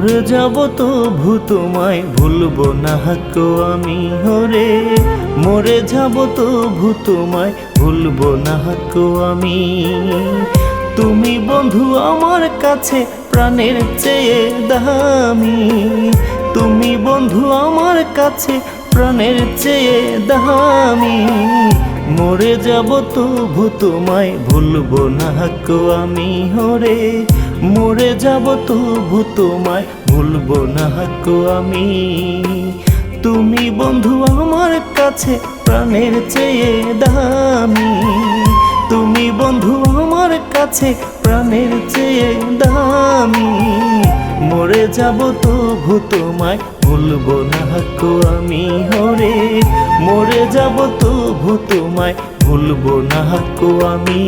মরে যাব তো ভূতমায় ভুলবো না হাকো আমি হরে। মরে যাব তো ভূতমায় ভুলবো না হাকো আমি। তুমি বন্ধু আমার কাছে প্রাণের চেয়ে দামি। তুমি বন্ধু আমার কাছে প্রাণের চেয়ে দামি। মরে যাব তো ভূতমায় ভুলবো না হাকো আমি হরে। মরে যাব তো ভূতমায় ভুলবো না হাকো আমি। তুমি বন্ধু আমার কাছে প্রাণের চেয়ে দামি। তুমি বন্ধু আমার কাছে প্রাণের চেয়ে দামি। মরে যাব তো ভূতমায় ভুলবো না হাকো আমি হরে। মরে যাব তো তোমায় ভুলবো না কো আমি।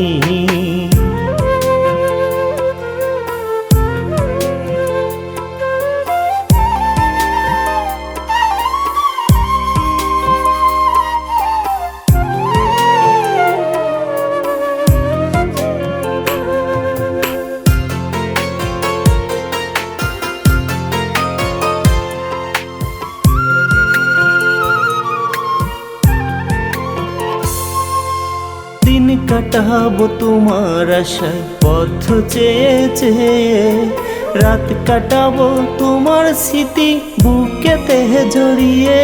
দিন কাটাবো তোমার আশায়, পথ চেয়ে চেয়ে। রাত কাটাবো তোমার স্মৃতি বুকেতে জড়িয়ে।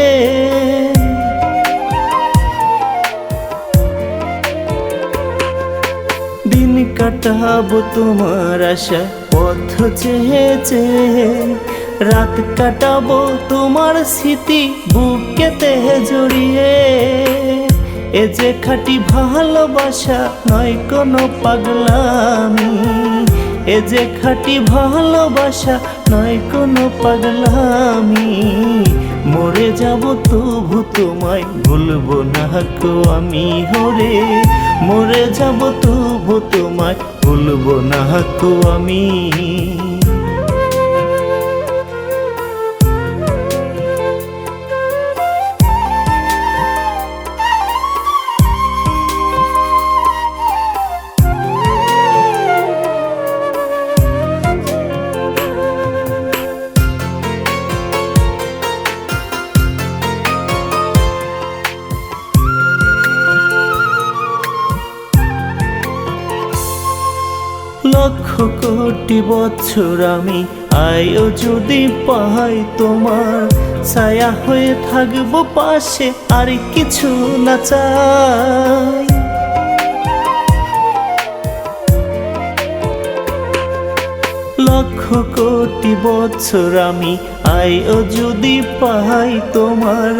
দিন কাটাবো তোমার আশায়, পথ চেয়ে চেয়ে। রাত কাটাবো তোমার স্মৃতি বুকেতে জড়িয়ে। এ যে খাটি ভালোবাসা, নয় কোনো পাগলামি। এ যে খাটি ভালোবাসা, নয় কোনো পাগলামি। মরে যাব তবু তোমায় ভুলবো না কো আমি হরে। মরে যাব তবু তোমায় ভুলবো না কো আমি। কোটি বছর আমি আয়ও যদি পাই তোমার ছায়া হয়ে থাকব পাশে আর কিছু না চাই। লক্ষ কোটি বছর আমি আয়ও যদি পাই তোমার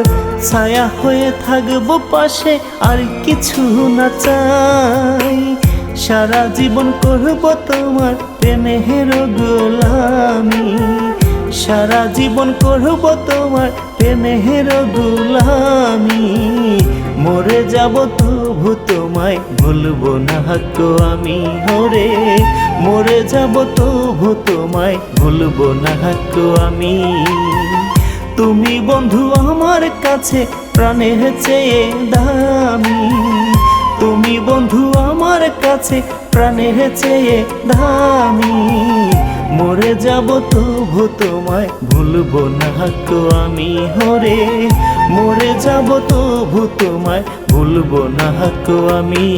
ছায়া হয়ে থাকব পাশে আর কিছু না চাই। সারা জীবন করব তোমার প্রেমের গোলামি সারা জীবন করব তোমার প্রেমের গোলামি মরে যাব তবু তোমায় ভুলবো না কো আমি হরে মরে যাব তবু তোমায় ভুলবো না কো আমি। তুমি বন্ধু আমার কাছে প্রাণের চেয়ে দামি। তুমি বন্ধু আমার কাছে প্রাণে চেয়ে ধামি। মরে যাব তবু তোমায় ভুলবো না তো আমি হরে। মরে যাব তবু তোমায় ভুলবো না তো আমি।